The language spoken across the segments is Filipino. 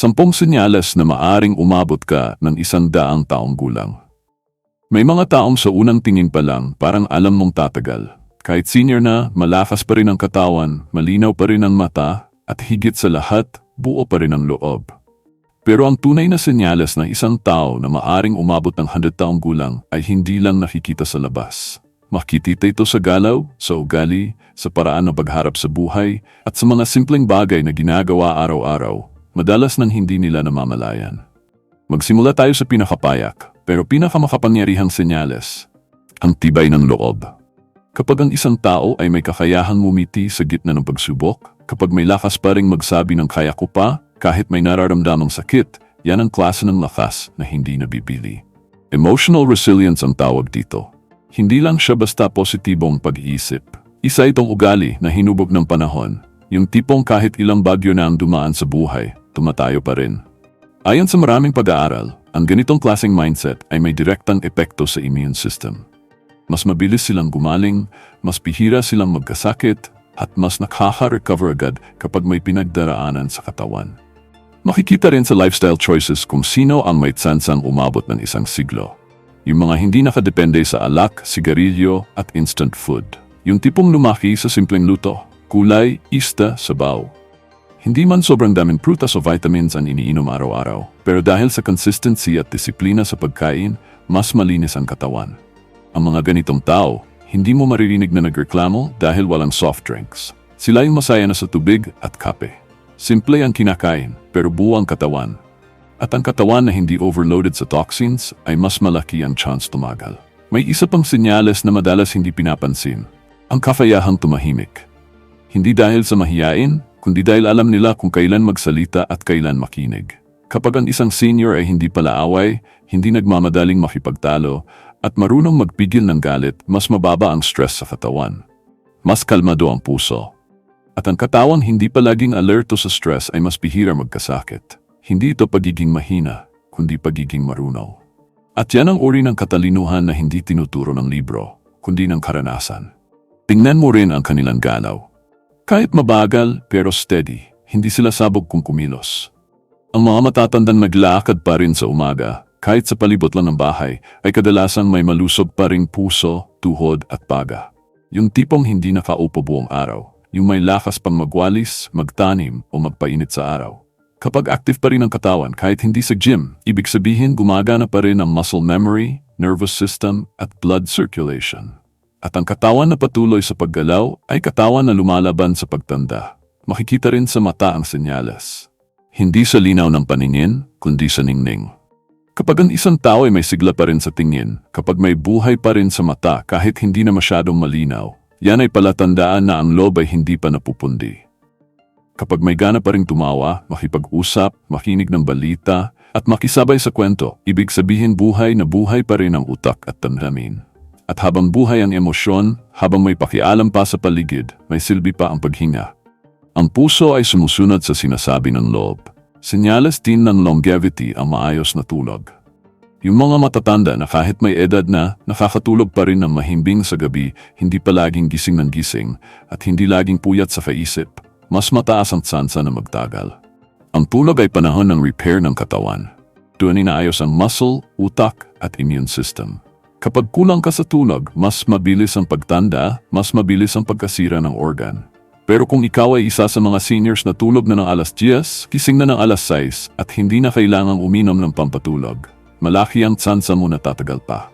Sampung senyales na maaring umabot ka ng isang daang taong gulang. May mga taong sa unang tingin pa lang parang alam mong tatagal. Kahit senior na, malakas pa rin ang katawan, malinaw pa rin ang mata, at higit sa lahat, buo pa rin ang loob. Pero ang tunay na senyales ng isang tao na maaring umabot ng 100 taong gulang ay hindi lang nakikita sa labas. Makikita ito sa galaw, sa ugali, sa paraan ng pagharap sa buhay, at sa mga simpleng bagay na ginagawa araw-araw, madalas nang hindi nila namamalayan. Magsimula tayo sa pinakapayak, pero pinakamakapangyarihang senyales, ang tibay ng loob. Kapag ang isang tao ay may kakayahang mumiti sa gitna ng pagsubok, kapag may lakas pa ring magsabi ng kaya ko pa, kahit may nararamdamang sakit, yan ang klase ng lakas na hindi nabibili. Emotional resilience ang tawag dito. Hindi lang siya basta positibong pag-iisip. Isa itong ugali na hinubog ng panahon, yung tipong kahit ilang bagyo na ang dumaan sa buhay, tumatayo pa rin. Ayon sa maraming pag-aaral, ang ganitong klaseng mindset ay may direktang epekto sa immune system. Mas mabilis silang gumaling, mas pihira silang magkasakit, at mas nakaka-recover agad kapag may pinagdaraanan sa katawan. Makikita rin sa lifestyle choices kung sino ang may tsansang umabot ng isang siglo. Yung mga hindi nakadepende sa alak, sigarilyo at instant food. Yung tipong lumaki sa simpleng luto, kulay, ista, sabaw. Hindi man sobrang daming prutas o vitamins ang iniinom araw-araw, pero dahil sa consistency at disiplina sa pagkain, mas malinis ang katawan. Ang mga ganitong tao, hindi mo maririnig na nagreklamo dahil walang soft drinks. Sila yung masaya na sa tubig at kape. Simple ang kinakain, pero buo ang katawan. At ang katawan na hindi overloaded sa toxins ay mas malaki ang chance tumagal. May isa pang senyales na madalas hindi pinapansin. Ang kafayahang tumahimik. Hindi dahil sa mahiyain, kundi dahil alam nila kung kailan magsalita at kailan makinig. Kapag ang isang senior ay hindi pala away, hindi nagmamadaling makipagtalo, at marunong magpigil ng galit, mas mababa ang stress sa katawan. Mas kalmado ang puso. At ang katawang hindi palaging alerto sa stress ay mas bihira magkasakit. Hindi ito pagiging mahina, kundi pagiging marunaw. At yan ang uri ng katalinuhan na hindi tinuturo ng libro, kundi ng karanasan. Tingnan mo rin ang kanilang galaw. Kahit mabagal pero steady, hindi sila sabog kung kumilos. Ang mga matatandang naglakad pa rin sa umaga, kahit sa palibot lang ng bahay, ay kadalasang may malusog pa ring puso, tuhod at paga. Yung tipong hindi nakaupo buong araw, yung may lakas pang magwalis, magtanim o magpainit sa araw. Kapag active pa rin ang katawan kahit hindi sa gym, ibig sabihin gumagana pa rin ang muscle memory, nervous system at blood circulation. At ang katawan na patuloy sa paggalaw ay katawan na lumalaban sa pagtanda. Makikita rin sa mata ang senyales. Hindi sa linaw ng paningin, kundi sa ningning. Kapag ang isang tao ay may sigla pa rin sa tingin, kapag may buhay pa rin sa mata kahit hindi na masyadong malinaw, yan ay palatandaan na ang loob ay hindi pa napupundi. Kapag may gana pa rin tumawa, makipag-usap, makinig ng balita, at makisabay sa kwento, ibig sabihin buhay na buhay pa rin ang utak at damdamin. At habang buhay ang emosyon, habang may pakialam pa sa paligid, may silbi pa ang paghinga. Ang puso ay sumusunod sa sinasabi ng loob. Senyales din ng longevity ang maayos na tulog. Yung mga matatanda na kahit may edad na, nakakatulog pa rin ng mahimbing sa gabi, hindi palaging gising ng gising, at hindi laging puyat sa kaisip, mas mataas ang tsansa na magtagal. Ang tulog ay panahon ng repair ng katawan. Doon inaayos ang muscle, utak at immune system. Kapag kulang ka sa tulog, mas mabilis ang pagtanda, mas mabilis ang pagkasira ng organ. Pero kung ikaw ay isa sa mga seniors na tulog na ng alas 10, kising na ng alas 6 at hindi na kailangang uminom ng pampatulog, malaki ang tsansa mo na tatagal pa.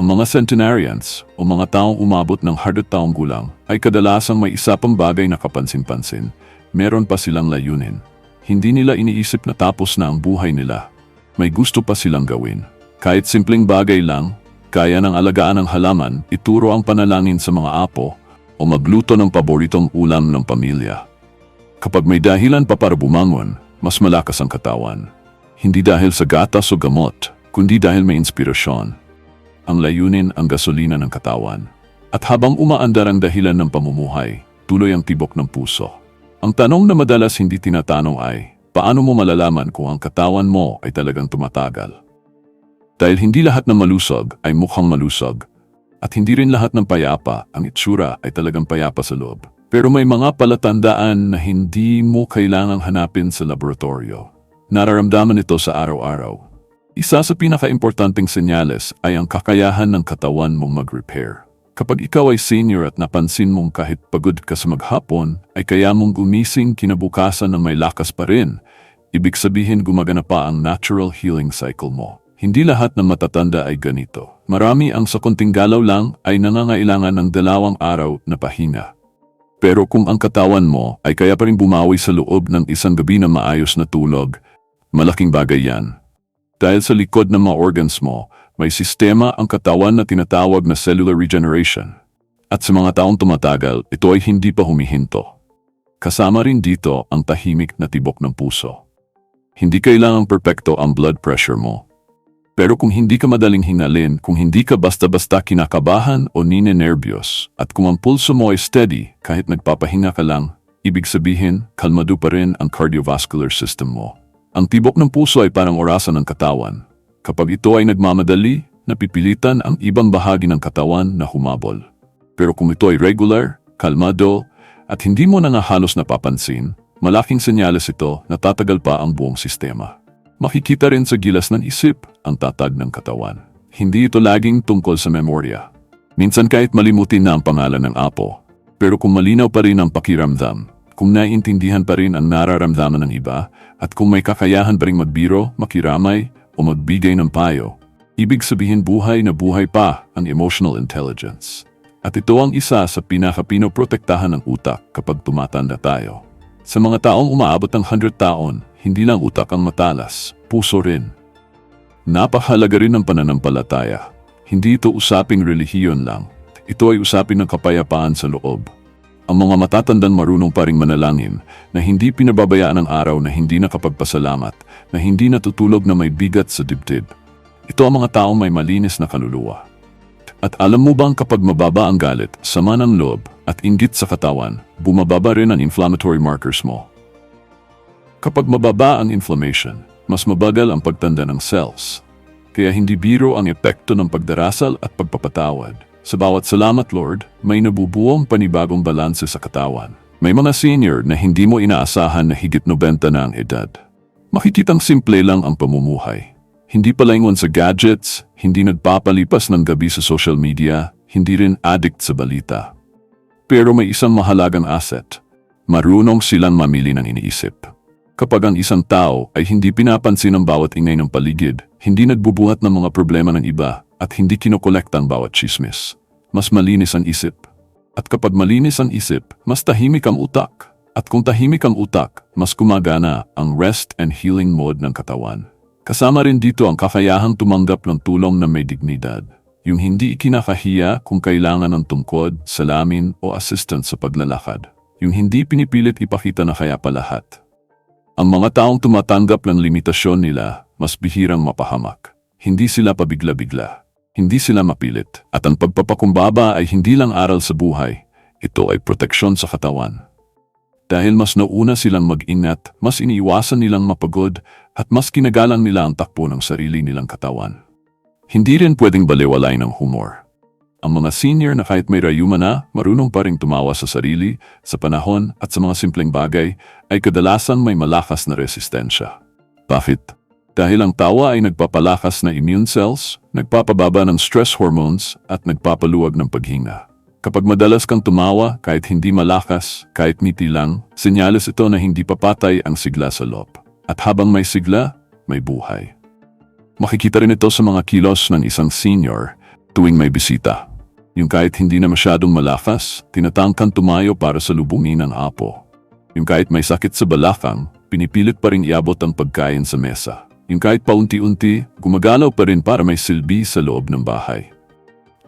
Ang mga centenarians o mga taong umabot ng 100 taong gulang ay kadalasang may isa pang bagay na kapansin-pansin. Meron pa silang layunin. Hindi nila iniisip na tapos na ang buhay nila. May gusto pa silang gawin. Kahit simpleng bagay lang, kaya ng alagaan ng halaman, ituro ang panalangin sa mga apo o magluto ng paboritong ulam ng pamilya. Kapag may dahilan pa para bumangon, mas malakas ang katawan. Hindi dahil sa gatas o gamot, kundi dahil may inspirasyon ang layunin ang gasolina ng katawan. At habang umaandar ang dahilan ng pamumuhay, tuloy ang tibok ng puso. Ang tanong na madalas hindi tinatanong ay, paano mo malalaman kung ang katawan mo ay talagang tumatagal? Dahil hindi lahat ng malusog ay mukhang malusog, at hindi rin lahat ng payapa ang itsura ay talagang payapa sa loob. Pero may mga palatandaan na hindi mo kailangang hanapin sa laboratorio. Nararamdaman ito sa araw-araw. Isa sa pinaka-importanting senyales ay ang kakayahan ng katawan mong mag-repair. Kapag ikaw ay senior at napansin mong kahit pagod ka sa maghapon, ay kaya mong gumising kinabukasan ng may lakas pa rin. Ibig sabihin gumagana pa ang natural healing cycle mo. Hindi lahat ng matatanda ay ganito. Marami ang sa konting galaw lang ay nangangailangan ng dalawang araw na pahinga. Pero kung ang katawan mo ay kaya pa rin bumawi sa loob ng isang gabi na maayos na tulog, malaking bagay yan. Dahil sa likod ng mga organs mo, may sistema ang katawan na tinatawag na cellular regeneration. At sa mga taong tumatagal, ito ay hindi pa humihinto. Kasama rin dito ang tahimik na tibok ng puso. Hindi kailangang perpekto ang blood pressure mo. Pero kung hindi ka madaling hingalin, kung hindi ka basta-basta kinakabahan o ninenervyos, at kung ang pulso mo ay steady kahit nagpapahinga ka lang, ibig sabihin, kalmado pa rin ang cardiovascular system mo. Ang tibok ng puso ay parang orasan ng katawan. Kapag ito ay nagmamadali, napipilitan ang ibang bahagi ng katawan na humabol. Pero kung ito ay regular, kalmado, at hindi mo na nga halos napapansin, malaking senyales ito na tatagal pa ang buong sistema. Makikita rin sa gilas ng isip ang tatag ng katawan. Hindi ito laging tungkol sa memorya. Minsan kahit malimutin na ang pangalan ng apo, pero kung malinaw pa rin ang pakiramdam, kung naiintindihan pa rin ang nararamdaman ng iba, at kung may kakayahan pa rin magbiro, makiramay, o magbigay ng payo, ibig sabihin buhay na buhay pa ang emotional intelligence. At ito ang isa sa pinaka-pinoprotektahan ng utak kapag tumatanda tayo. Sa mga taong umaabot ng 100 taon, hindi lang utak ang matalas, puso rin. Napahalaga rin ang pananampalataya. Hindi ito usaping relihiyon lang. Ito ay usapin ng kapayapaan sa loob. Ang mga matatandang marunong pa ring manalangin na hindi pinababayaan ng araw na hindi nakapagpasalamat, na hindi natutulog na may bigat sa dibdib. Ito ang mga taong may malinis na kaluluwa. At alam mo bang kapag mababa ang galit, sama ng loob at inggit sa katawan, bumababa rin ang inflammatory markers mo. Kapag mababa ang inflammation, mas mabagal ang pagtanda ng cells. Kaya hindi biro ang epekto ng pagdarasal at pagpapatawad. Sa bawat salamat Lord, may nabubuong panibagong balanse sa katawan. May mga senior na hindi mo inaasahan na higit 90 na ang edad. Makikitang simple lang ang pamumuhay. Hindi palaingon sa gadgets, hindi nagpapalipas ng gabi sa social media, hindi rin addict sa balita. Pero may isang mahalagang asset. Marunong silang mamili ng iniisip. Kapag ang isang tao ay hindi pinapansin ang bawat ingay ng paligid, hindi nagbubuhat ng mga problema ng iba, at hindi kinokolekta ang bawat chismis. Mas malinis ang isip. At kapag malinis ang isip, mas tahimik ang utak. At kung tahimik ang utak, mas kumagana ang rest and healing mode ng katawan. Kasama rin dito ang kakayahang tumanggap ng tulong na may dignidad. Yung hindi ikinakahiya kung kailangan ng tungkod, salamin o assistance sa paglalakad. Yung hindi pinipilit ipakita na kaya pa lahat. Ang mga taong tumatanggap ng limitasyon nila, mas bihirang mapahamak. Hindi sila pabigla-bigla. Hindi sila mapilit at ang pagpapakumbaba ay hindi lang aral sa buhay, ito ay proteksyon sa katawan. Dahil mas nauna silang mag-ingat, mas iniiwasan nilang mapagod at mas kinagalang nila ang takbo ng sarili nilang katawan. Hindi rin pwedeng balewalay ng humor. Ang mga senior na kahit may rayuma na, marunong pa rin tumawa sa sarili, sa panahon at sa mga simpleng bagay, ay kadalasan may malakas na resistensya. Bakit? Dahil ang tawa ay nagpapalakas na immune cells, nagpapababa ng stress hormones at nagpapaluwag ng paghinga. Kapag madalas kang tumawa kahit hindi malakas, kahit ngiti lang, senyales ito na hindi papatay ang sigla sa loob. At habang may sigla, may buhay. Makikita rin ito sa mga kilos ng isang senior tuwing may bisita. Yung kahit hindi na masyadong malakas, tinatangkan tumayo para sa lubungin ng apo. Yung kahit may sakit sa balakang, pinipilit pa rin iabot ang pagkain sa mesa. Yung kahit paunti-unti, gumagalaw pa rin para may silbi sa loob ng bahay.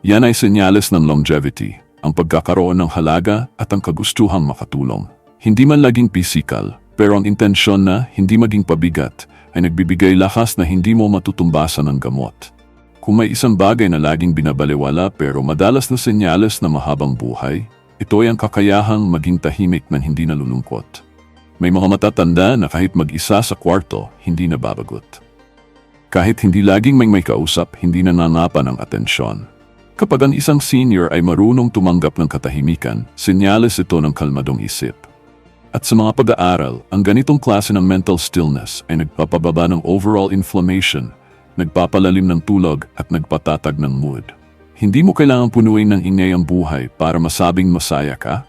Yan ay senyales ng longevity, ang pagkakaroon ng halaga at ang kagustuhang makatulong. Hindi man laging physical, pero ang intensyon na hindi maging pabigat ay nagbibigay lakas na hindi mo matutumbasan ng gamot. Kung may isang bagay na laging binabaliwala pero madalas na senyales na mahabang buhay, ito ay ang kakayahang maging tahimik ng hindi nalulungkot. May mga matatanda na kahit mag-isa sa kwarto, hindi nababagot. Kahit hindi laging may may kausap, hindi nananapan ang atensyon. Kapag ang isang senior ay marunong tumanggap ng katahimikan, senyales ito ng kalmadong isip. At sa mga pag-aaral, ang ganitong klase ng mental stillness ay nagpapababa ng overall inflammation, nagpapalalim ng tulog at nagpatatag ng mood. Hindi mo kailangang punuin ng ingay ang buhay para masabing masaya ka.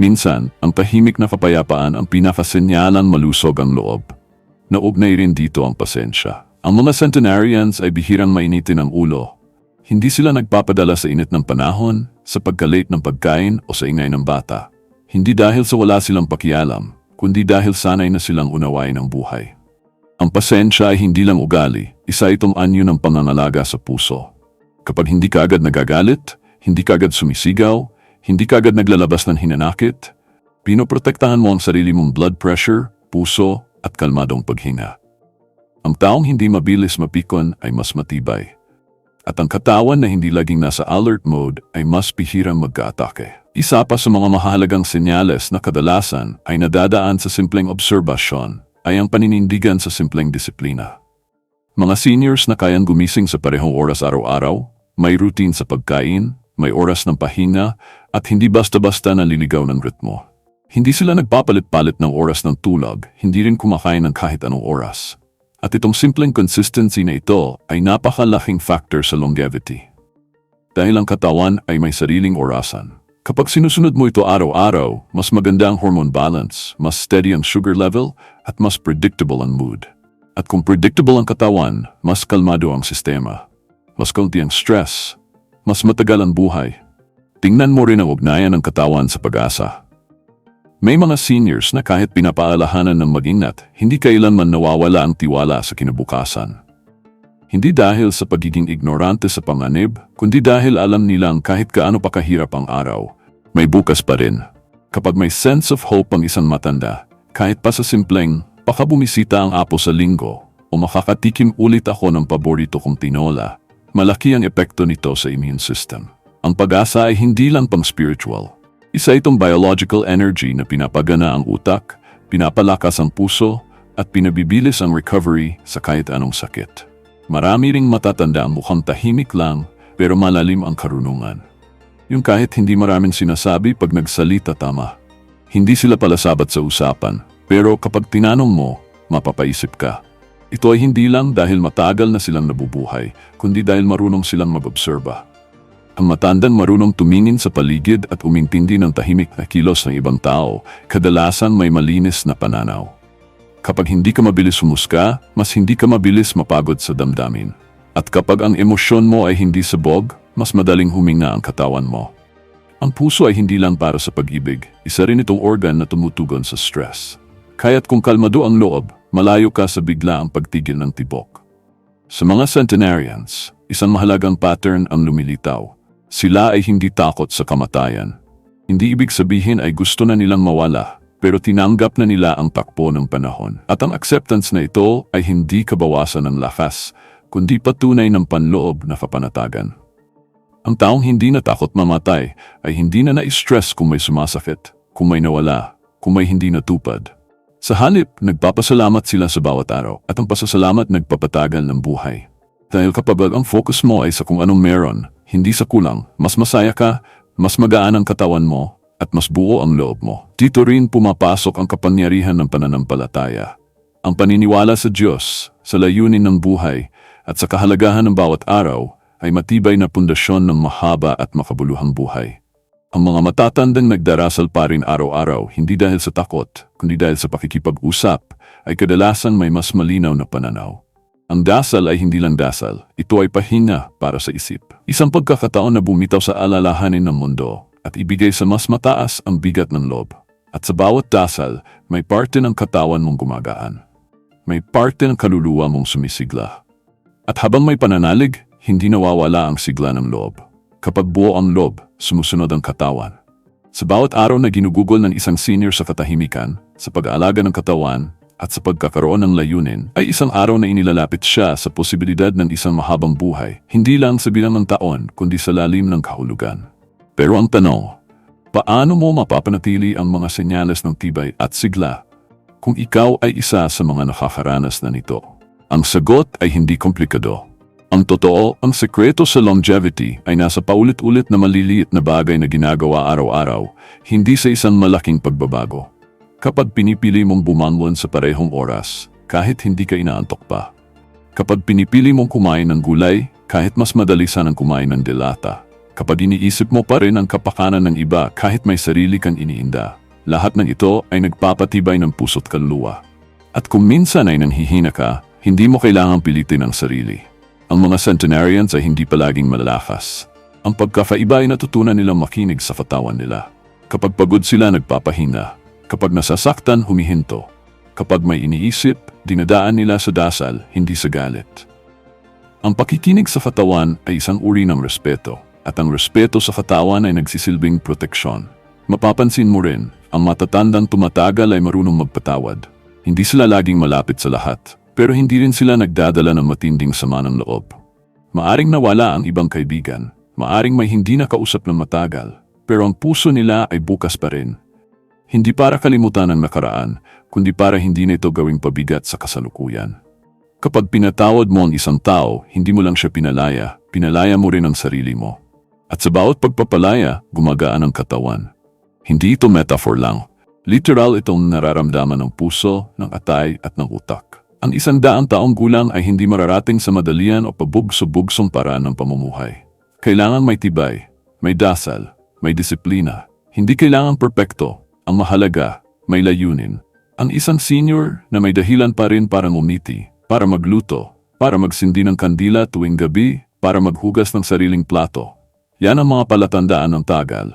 Minsan, ang tahimik na kapayapaan ang pinakasenyalang malusog ang loob. Naugnay rin dito ang pasensya. Ang mga centenarians ay bihirang mainitin ang ulo. Hindi sila nagpapadala sa init ng panahon, sa pagkalate ng pagkain o sa ingay ng bata. Hindi dahil sa wala silang pakialam, kundi dahil sanay na silang unawain ang buhay. Ang pasensya ay hindi lang ugali, isa itong anyo ng pangangalaga sa puso. Kapag hindi ka nagagalit, hindi ka sumisigaw, hindi ka naglalabas ng hinanakit, pinoprotektahan mo ang sarili mong blood pressure, puso at kalmadong paghinga. Ang taong hindi mabilis mapikon ay mas matibay. At ang katawan na hindi laging nasa alert mode ay mas bihirang magkaatake. Isa pa sa mga mahalagang senyales na kadalasan ay nadadaan sa simpleng obserbasyon ay ang paninindigan sa simpleng disiplina. Mga seniors na kayang gumising sa parehong oras araw-araw, may routine sa pagkain, may oras ng pahinga, at hindi basta-basta naliligaw ng ritmo. Hindi sila nagpapalit-palit ng oras ng tulog, hindi rin kumakain ng kahit anong oras. At itong simpleng consistency na ito ay napakalaking factor sa longevity. Dahil ang katawan ay may sariling orasan. Kapag sinusunod mo ito araw-araw, mas maganda ang hormone balance, mas steady ang sugar level, at mas predictable ang mood. At kung predictable ang katawan, mas kalmado ang sistema. Mas kaunti ang stress, mas matagal ang buhay. Tingnan mo rin ang ugnayan ng katawan sa pag-asa. May mga seniors na kahit pinapaalahanan ng mag-ingat, hindi kailanman nawawala ang tiwala sa kinabukasan. Hindi dahil sa pagiging ignorante sa panganib, kundi dahil alam nilang kahit kaano pa kahirap ang araw, may bukas pa rin. Kapag may sense of hope ang isang matanda, kahit pa sa simpleng, baka bumisita ang apo sa linggo o makakatikim ulit ako ng paborito kong tinola, malaki ang epekto nito sa immune system. Ang pag-asa ay hindi lang pang spiritual, isa itong biological energy na pinapagana ang utak, pinapalakas ang puso, at pinabibilis ang recovery sa kahit anong sakit. Marami ring matatanda ang mukhang tahimik lang pero malalim ang karunungan. Yung kahit hindi maraming sinasabi pag nagsalita tama. Hindi sila palasabat sa usapan, pero kapag tinanong mo, mapapaisip ka. Ito ay hindi lang dahil matagal na silang nabubuhay, kundi dahil marunong silang mag-obserba. Ang matandang marunong tumingin sa paligid at umintindi ng tahimik na kilos ng ibang tao, kadalasan may malinis na pananaw. Kapag hindi ka mabilis humuska, mas hindi ka mabilis mapagod sa damdamin. At kapag ang emosyon mo ay hindi sabog, mas madaling huminga ang katawan mo. Ang puso ay hindi lang para sa pag-ibig, isa rin itong organ na tumutugon sa stress. Kaya't kung kalmado ang loob, malayo ka sa bigla ang pagtigil ng tibok. Sa mga centenarians, isang mahalagang pattern ang lumilitaw. Sila ay hindi takot sa kamatayan. Hindi ibig sabihin ay gusto na nilang mawala, pero tinanggap na nila ang takbo ng panahon. At ang acceptance na ito ay hindi kabawasan ng lakas, kundi patunay ng panloob na kapanatagan. Ang taong hindi natakot mamatay ay hindi na na-stress kung may sumasakit, kung may nawala, kung may hindi natupad. Sa halip, nagpapasalamat sila sa bawat araw at ang pasasalamat nagpapatagal ng buhay. Dahil kapag ang focus mo ay sa kung anong meron, hindi sa kulang, mas masaya ka, mas magaan ang katawan mo, at mas buo ang loob mo. Dito rin pumapasok ang kapangyarihan ng pananampalataya. Ang paniniwala sa Diyos, sa layunin ng buhay, at sa kahalagahan ng bawat araw ay matibay na pundasyon ng mahaba at makabuluhang buhay. Ang mga matatandang nagdarasal pa rin araw-araw hindi dahil sa takot, kundi dahil sa pakikipag-usap, ay kadalasan may mas malinaw na pananaw. Ang dasal ay hindi lang dasal, ito ay pahinga para sa isip. Isang pagkakataon na bumitaw sa alalahanin ng mundo at ibigay sa mas mataas ang bigat ng loob. At sa bawat dasal, may parte ng katawan mong gumagaan. May parte ng kaluluwa mong sumisigla. At habang may pananalig, hindi nawawala ang sigla ng loob. Kapag buo ang loob, sumusunod ang katawan. Sa bawat araw na ginugugol ng isang senior sa katahimikan, sa pag-aalaga ng katawan, at sa pagkakaroon ng layunin ay isang araw na inilalapit siya sa posibilidad ng isang mahabang buhay, hindi lang sa bilang ng taon kundi sa lalim ng kahulugan. Pero ang tanong, paano mo mapapanatili ang mga senyales ng tibay at sigla kung ikaw ay isa sa mga nakakaranas na nito? Ang sagot ay hindi komplikado. Ang totoo, ang sekreto sa longevity ay nasa paulit-ulit na maliliit na bagay na ginagawa araw-araw, hindi sa isang malaking pagbabago. Kapag pinipili mong bumangon sa parehong oras, kahit hindi ka inaantok pa. Kapag pinipili mong kumain ng gulay, kahit mas madali sanang kumain ng delata. Kapag iniisip mo pa rin ang kapakanan ng iba kahit may sarili kang iniinda. Lahat ng ito ay nagpapatibay ng puso't kaluluwa. At kung minsan ay nanghihina ka, hindi mo kailangang pilitin ang sarili. Ang mga centenarians ay hindi palaging malalakas. Ang pagkakaiba ay natutunan nilang makinig sa katawan nila. Kapag pagod sila nagpapahina, kapag nasasaktan humihinto, kapag may iniisip, dinadaan nila sa dasal, hindi sa galit. Ang pakikinig sa katawan ay isang uri ng respeto, at ang respeto sa katawan ay nagsisilbing proteksyon. Mapapansin mo rin, ang matatandang tumatagal ay marunong magpatawad. Hindi sila laging malapit sa lahat, pero hindi rin sila nagdadala ng matinding sama ng loob. Maaring nawala ang ibang kaibigan, maaring may hindi nakausap ng matagal, pero ang puso nila ay bukas pa rin. Hindi para kalimutan ang nakaraan, kundi para hindi na ito gawing pabigat sa kasalukuyan. Kapag pinatawad mo ang isang tao, hindi mo lang siya pinalaya, pinalaya mo rin ang sarili mo. At sa bawat pagpapalaya, gumagaan ang katawan. Hindi ito metaphor lang. Literal itong nararamdaman ng puso, ng atay at ng utak. Ang isang daang taong gulang ay hindi mararating sa madalian o pabugso-bugsong paraan ng pamumuhay. Kailangan may tibay, may dasal, may disiplina. Hindi kailangan perpekto. Ang mahalaga, may layunin. Ang isang senior na may dahilan pa rin para ngumiti, para magluto, para magsindi ng kandila tuwing gabi, para maghugas ng sariling plato. Yan ang mga palatandaan ng tagal.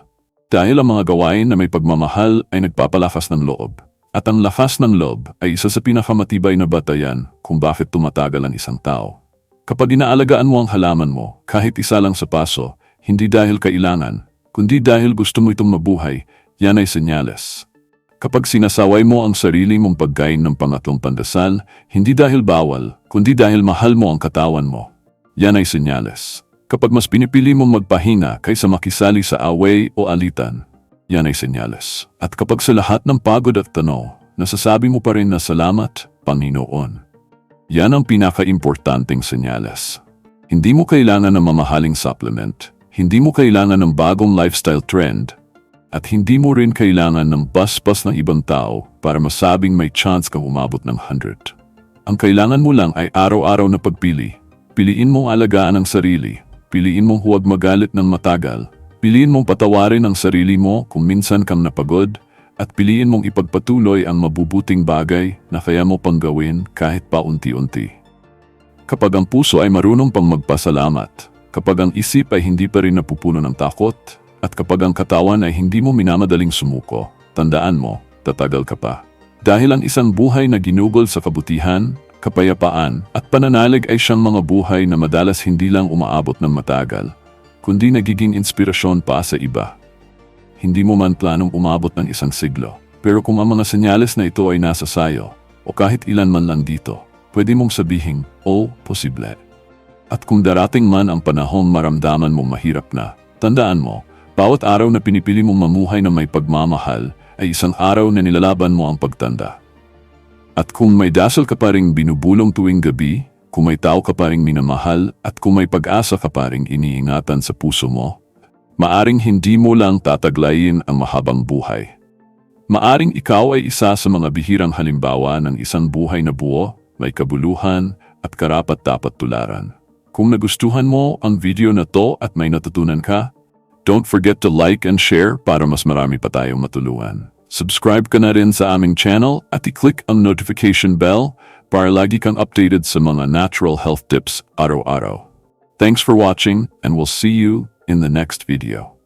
Dahil ang mga gawain na may pagmamahal ay nagpapalakas ng loob. At ang lakas ng loob ay isa sa pinakamatibay na batayan kung bakit tumatagal ang isang tao. Kapag inaalagaan mo ang halaman mo, kahit isa lang sa paso, hindi dahil kailangan, kundi dahil gusto mo itong mabuhay, yan ay senyales. Kapag sinasaway mo ang sarili mong pagkain ng pangatlong pandasal, hindi dahil bawal, kundi dahil mahal mo ang katawan mo, yan ay senyales. Kapag mas pinipili mong magpahina kaysa makisali sa away o alitan, yan ay senyales. At kapag sa lahat ng pagod at tanaw, nasasabi mo pa rin na salamat, Panginoon. Yan ang pinaka-importanting senyales. Hindi mo kailangan ng mamahaling supplement, hindi mo kailangan ng bagong lifestyle trend, at hindi mo rin kailangan ng baspas ng ibang tao para masabing may chance kang umabot ng 100. Ang kailangan mo lang ay araw-araw na pagpili. Piliin mong alagaan ang sarili. Piliin mong huwag magalit ng matagal Piliin mong patawarin ang sarili mo kung minsan kang napagod at piliin mong ipagpatuloy ang mabubuting bagay na kaya mo pang gawin kahit pa unti-unti. Kapag ang puso ay marunong pang magpasalamat, kapag ang isip ay hindi pa rin napupuno ng takot, at kapag ang katawan ay hindi mo minamadaling sumuko, tandaan mo, tatagal ka pa. Dahil ang isang buhay na ginugol sa kabutihan, kapayapaan at pananalig ay siyang mga buhay na madalas hindi lang umaabot ng matagal, kundi nagiging inspirasyon pa sa iba. Hindi mo man planong umabot ng isang siglo, pero kung ang mga senyales na ito ay nasa sayo, o kahit ilan man lang dito, pwede mong sabihing, oh, posible. At kung darating man ang panahon maramdaman mong mahirap na, tandaan mo, bawat araw na pinipili mong mamuhay na may pagmamahal ay isang araw na nilalaban mo ang pagtanda. At kung may dasal ka pa ring binubulong tuwing gabi, kung may tao ka pa ring minamahal at kung may pag-asa ka pa ring iniingatan sa puso mo, maaring hindi mo lang tataglayin ang mahabang buhay. Maaring ikaw ay isa sa mga bihirang halimbawa ng isang buhay na buo, may kabuluhan at karapat-dapat tularan. Kung nagustuhan mo ang video na to at may natutunan ka, don't forget to like and share para mas marami pa tayong matulungan. Subscribe ka na rin sa aming channel at i-click ang notification bell para lagi kang updated sa mga natural health tips araw-araw. Thanks for watching and we'll see you in the next video.